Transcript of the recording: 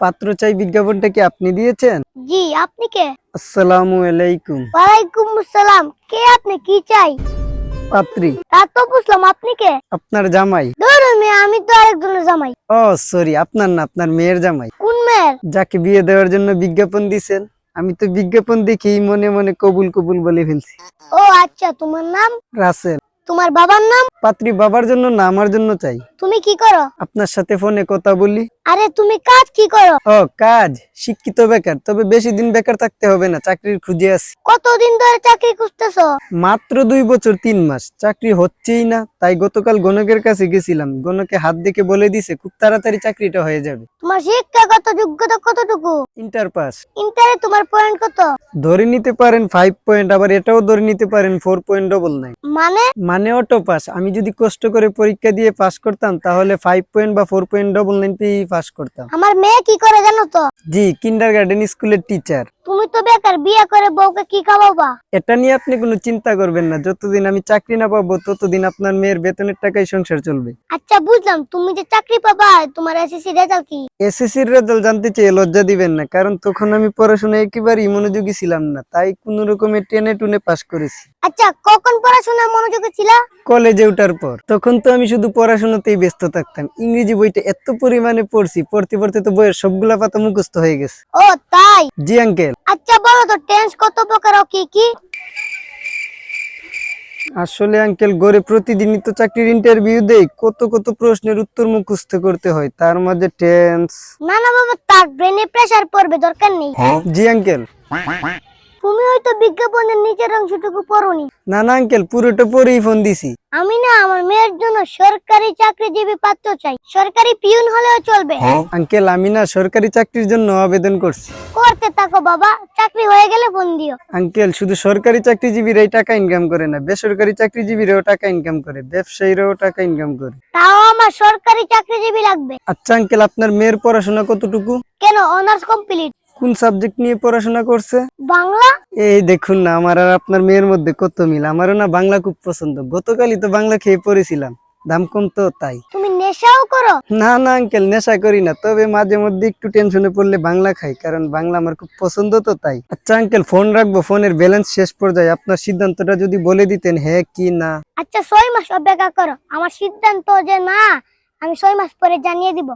পাত্র চাই বিজ্ঞাপনটা কি আপনি দিয়েছেন? জি আপনি কে? আসসালামু আলাইকুম। ওয়ালাইকুম আসসালাম। কে আপনি? কি চাই? পাত্রী। তা তো বুঝলাম আপনি কে? আপনার জামাই। ধরুন আমি তো আরেকজনের জামাই। ও সরি আপনার না আপনার মেয়ের জামাই। কোন মেয়ের? যাকে বিয়ে দেওয়ার জন্য বিজ্ঞাপন দিছেন। আমি তো বিজ্ঞাপন দেখেই মনে মনে কবুল কবুল বলে ফেলছি। ও আচ্ছা তোমার নাম? রাসেল। তোমার বাবার নাম? পাত্রী বাবার জন্য না আমার জন্য চাই। তুমি কি করো? আপনার সাথে ফোনে কথা বলি। আরে তুমি কাজ কি করো? ও কাজ। শিক্ষিত বেকার। তবে বেশি দিন বেকার থাকতে হবে না চাকরির খুঁজে আছি কতদিন ধরে চাকরি খুঁজতেছো? মাত্র দুই বছর তিন মাস। চাকরি হচ্ছেই না তাই গতকাল গণকের কাছে গেছিলাম। গণকে হাত দেখে বলে দিছে খুব তাড়াতাড়ি চাকরিটা হয়ে যাবে। তোমার শিক্ষাগত যোগ্যতা কতটুকু? Inter pass. ইন্টারে তোমার পয়েন্ট কত? ধরে নিতে পারেন ফাইভ পয়েন্ট আবার এটাও ধরে নিতে পারেন ফোর পয়েন্ট ডবল নাইন মানে? মানে অটো পাস আমি যদি কষ্ট করে পরীক্ষা দিয়ে পাস করতাম তাহলে ফাইভ পয়েন্ট বা four point double nine pass করতাম। আমার মেয়ে কি করে জানো তো? জি কিন্ডার গার্ডেন স্কুলের টিচার তুমি তো বেকার বিয়ে করে বউকে কি খাওয়াবা? এটা নিয়ে আপনি কোনো চিন্তা করবেন না যতদিন আমি চাকরি না পাবো ততদিন আপনার মেয়ের বেতনের টাকায় সংসার চলবে। আচ্ছা বুঝলাম তুমি যে চাকরি পাবা তোমার এসএসসি রেজাল্ট কি? এসএসসির রেজাল্ট জানতে চেয়ে লজ্জা দিবেন না কারণ তখন আমি পড়াশোনায় একেবারেই মনোযোগী ছিলাম না তাই কোন রকমের টেনে টুনে পাস করেছি। আচ্ছা কখন পড়াশোনায় মনোযোগী ছিলা? কলেজে ওঠার পর। তখন তো আমি শুধু পড়াশোনাতেই ব্যস্ত থাকতাম ইংরেজি বইটা এত পরিমাণে পড়ছি পড়তে পড়তে তো বইয়ের সবগুলা পাতা মুখস্থ হয়ে গেছে। ও তাই? জি আঙ্কেল আচ্ছা বলো তো টেন্স কত প্রকার ও কি কি? আসলে আঙ্কেল গড়ে প্রতিদিনই তো চাকরির ইন্টারভিউ দেই কত কত প্রশ্নের উত্তর মুখস্থ করতে হয় তার মধ্যে টেন্স না না বাবা তার ব্রেনে প্রেসার পড়বে দরকার নেই। জি আঙ্কেল তুমি হয়তো বিজ্ঞাপনের নিচের অংশটুকু পড়োনি। না না আঙ্কেল পুরোটা পড়েই ফোন দিছি। আমি না আমার মেয়ের জন্য সরকারি চাকরিজীবী পাত্র চাই। সরকারি পিউন হলেও চলবে। আঙ্কেল আমি না সরকারি চাকরির জন্য আবেদন করছি। করতে থাকো বাবা চাকরি হয়ে গেলে ফোন দিও। আঙ্কেল শুধু সরকারি চাকরিজীবীরাই টাকা ইনকাম করে না বেসরকারি চাকরিজীবীরাও টাকা ইনকাম করে ব্যবসায়ীরাও টাকা ইনকাম করে। তাও আমার সরকারি চাকরিজীবী লাগবে। আচ্ছা আঙ্কেল আপনার মেয়ের পড়াশোনা কতটুকু? কেন অনার্স কমপ্লিট কোন সাবজেক্ট নিয়ে পড়াশোনা করছে? বাংলা। এই দেখুন না আমার আর আপনার মেয়ের মধ্যে কত মিল? আমারও না বাংলা খুব পছন্দ। গতকালই তো বাংলা খেয়ে পড়েছিলাম। দাম কম তো তাই। তুমি নেশাও করো? না না আঙ্কেল নেশা করি না। তবে মাঝে মধ্যে একটু টেনশনে পড়লে বাংলা খাই কারণ বাংলা আমার খুব পছন্দ তো তাই। আচ্ছা আঙ্কেল ফোন রাখব। ফোনের ব্যালেন্স শেষ পর্যায়ে আপনার সিদ্ধান্তটা যদি বলে দিতেন হ্যাঁ কি না? আচ্ছা ছয় মাস অপেক্ষা করো। আমার সিদ্ধান্ত যে না আমি ছয় মাস পরে জানিয়ে দিব।